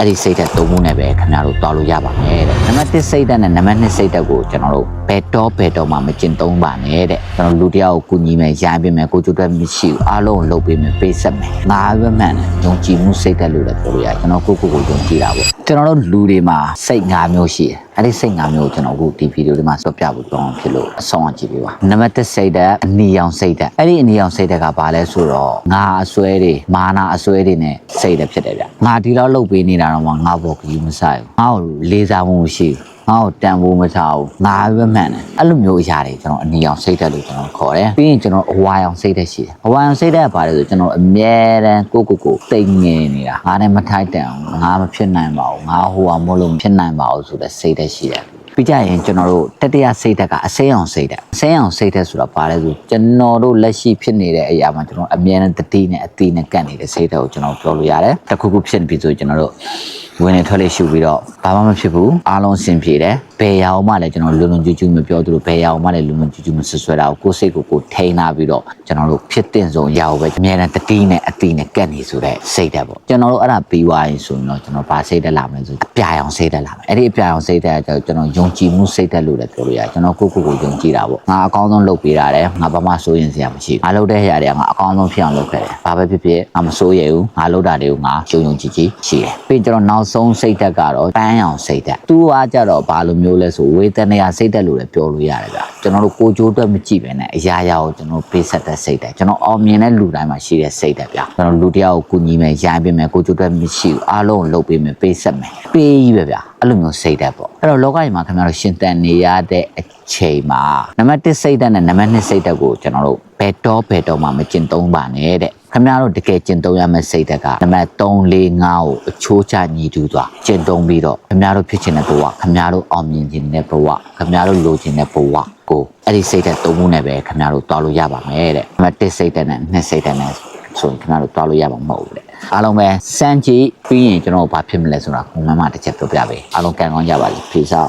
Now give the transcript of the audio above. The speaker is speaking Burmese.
အဲ့ဒီစိတ်ဓာတ်သုံးခုနဲ့ပဲခင်ဗျားတို့တွားလို့ရပါမယ်တဲ့နံပါတ်1စိတ်ဓာတ်နဲ့နံပါတ်2စိတ်ဓာတ်ကိုကျွန်တော်တို့ဘယ်တော့ဘယ်တော့မှမကျင့်သုံးပါနဲ့တဲ့ကျွန်တော်လူတစ်ယောက်ကိုကူညီမယ်ရိုင်းပေးမယ်ကိုကျိုးအတွက်မရှိဘူးအားလုံးကိုလုပ်ပေးမယ်ပေးဆက်မယ်ငါပဲမှန်တယ်ယုံကြည်မှုစိတ်ဓာတ်လို့လည်းပြောလို့ရတယ်ကျွန်တော်ကိုယ့်ကိုယ်ကိုယုံကြည်တာပေါ့ ကျွန်တော်တို့လူတွေမှာစိတ်၅မျိုးရှိတယ်အဲ့ဒီစိတ်၅မျိုးကိုကျွန်တော်အခုဒီဗီဒီယိုလေးမှာဆွပြဖို့တောင်းဖြစ်လို့အဆုံးအကြည့်ပေးပါနံပါတ်1စိတ်ဓာတ်အနီရောင်စိတ်ဓာတ်အဲ့ဒီအနီရောင်စိတ်ဓာတ်ကဘာလဲဆိုတော့ငါအစွဲတွေမာနာအစွဲတွေနဲ့စိတ်ဓာတ်ဖြစ်တယ်ဗျငါဒီလောက်လုပ်ပေးနေတာတော့မှငါဘောကယူမဆိုင်ဘူးငါ့ကိုလေးစားမှုမရှိဘူး ငါ့ကိုတန်ဖိုးမထားဘူးငါပဲမှန်တယ်အဲ့လိုမျိုးအရာတွေကျွန်တော်အနီအောင်စိတ်ဓာတ်လို့ကျွန်တော်ခေါ်တယ်ပြီးရင်ကျွန်တော်အဝါအောင်စိတ်ဓာတ်ရှိတယ်အဝါအောင်စိတ်ဓာတ်ကဘာလဲဆိုကျွန်တော်အမြဲတမ်းကိုယ့်ကိုယ်ကိုတိတ်ငင်နေတာငါနဲ့မထိုက်တန်အောင်ငါမဖြစ်နိုင်ပါဘူးငါဟိုအောင်မလို့မဖြစ်နိုင်ပါဘူးဆိုတဲ့စိတ်ဓာတ်ရှိတယ် ပြီးကြရင်ကျွန်တော်တို့တတိယစိတ်ဓာတ်ကအစိမ်းအောင်စိတ်ဓာတ်အစိမ်းအောင်စိတ်ဓာတ်ဆိုတာဘာလဲဆိုကျွန်တော်တို့လက်ရှိဖြစ်နေတဲ့အရာမှာကျွန်တော်အမြဲတမ်းတတိနဲ့အတိနဲ့ကပ်နေတဲ့စိတ်ဓာတ်ကိုကျွန်တော်ပြောလို့ရတယ်တစ်ခုခုဖြစ်နေပြီဆိုကျွန်တော်တို့ဝင်နေထွက်လေရှုပြီးတော့ဘာမှမဖြစ်ဘူးအားလုံးအဆင်ပြေတယ်ဘယ်ရအောင်မှလည်းကျွန်တော်လုံလုံကျူးကျူးမပြောသလိုဘယ်ရအောင်မှလည်းလုံလုံကျူးကျူးမဆွဆွဲတာကိုကိုယ်စိတ်ကိုကိုယ်ထိန်းထားပြီးတော့ကျွန်တော်တို့ဖြစ်တဲ့ဆုံးရအောင်ပဲအမြဲတမ်းတတိနဲ့အတိနဲ့ကပ်နေဆိုတဲ့စိတ်ဓာတ်ပေါ့ကျွန်တော်တို့အဲ့ဒါပြီးသွားရင်ဆိုရင်တော့ကျွန်တော်ဗာစိတ်ဓာတ်လာမယ်ဆိုအပြာရောင်စိတ်ဓာတ်လာမယ်အဲ့ဒီအပြာရောင်စိတ်ဓာတ်ကကျွန်တော်ယုံကြည်မှုစိတ်ဓာတ်လို့လည်းပြောလို့ရတယ်ကျွန်တော်ကိုယ့်ကိုယ်ကိုယုံကြည်တာပေါ့ငါအကောင်းဆုံးလုပ်ပေးတာတယ်ငါဘာမှစိုးရင်စရာမရှိဘူးငါလုပ်တဲ့နေရာတွေကငါအကောင်းဆုံးဖြစ်အောင်လုပ်ခဲ့တယ်ဘာပဲဖြစ်ဖြစ်ငါမစိုးရဘူးငါလုပ်တာတွေကိုငါယုံယုံကြည်ကြည်ရှိတယ်ပြီးရင်ကျွန်တော်နောက်ဆုံးစိတ်ဓာတ်ကတော့ပန်းရောင်စိတ်ဓာတ်သူကကြတော့ဘာလိုမျိုးလဲဆိုဝေဒနာစိတ်ဓာတ်လို့လည်းပြောလို့ရတယ်ဗျကျွန်တော်တို့ကိုကြိုးအတွက်မကြည့်ပဲနဲ့အရာရာကိုကျွန်တော်ပေးဆက်တဲ့စိတ်ဓာတ်ကျွန်တော်အောင်မြင်တဲ့လူတိုင်းမှာရှိတဲ့စိတ်ဓာတ်ဗျကျွန်တော်လူတစ်ယောက်ကိုကူညီမယ်ရိုင်းပေးမယ်ကိုကြိုးအတွက်မရှိဘူးအားလုံးကိုလုပ်ပေးမယ်ပေးဆက်မယ်ပေးကြီးပဲဗျအဲ့လိုမျိုးစိတ်ဓာတ်ပေါ့ အဲ့တော့လောကကြီးမှာခင်ဗျားတို့ရှင်သန်နေရတဲ့အချိန်မှာနံပါတ်1စိတ်ဓာတ်နဲ့နံပါတ်2စိတ်ဓာတ်ကိုကျွန်တော်တို့ဘယ်တော့ဘယ်တော့မှမကျင့်သုံးပါနဲ့တဲ့ခင်ဗျားတို့တကယ်ကျင့်သုံးရမယ့်စိတ်ဓာတ်ကနံပါတ်3 4 5ကိုအချိုးချညီတူစွာကျင့်သုံးပြီးတော့ခင်ဗျားတို့ဖြစ်ချင်တဲ့ဘဝခင်ဗျားတို့အောင်မြင်ချင်တဲ့ဘဝခင်ဗျားတို့လိုချင်တဲ့ဘဝကိုအဲ့ဒီစိတ်ဓာတ်သုံးခုနဲ့ပဲခင်ဗျားတို့တွားလို့ရပါမယ်တဲ့နံပါတ်1စိတ်ဓာတ်နဲ့2စိတ်ဓာတ်နဲ့ဆိုရင်ခင်ဗျားတို့တွားလို့ရမှာမဟုတ်ဘူးတဲ့ အားလုံးပဲစမ်းကြည့်ပြီးရင်ကျွန်တော်တို့ဘာဖြစ်မလဲဆိုတာခုမှမှတစ်ချက်ပြောပြပေးအားလုံးကံကောင်းကြပါလိမ့်ဖြေစား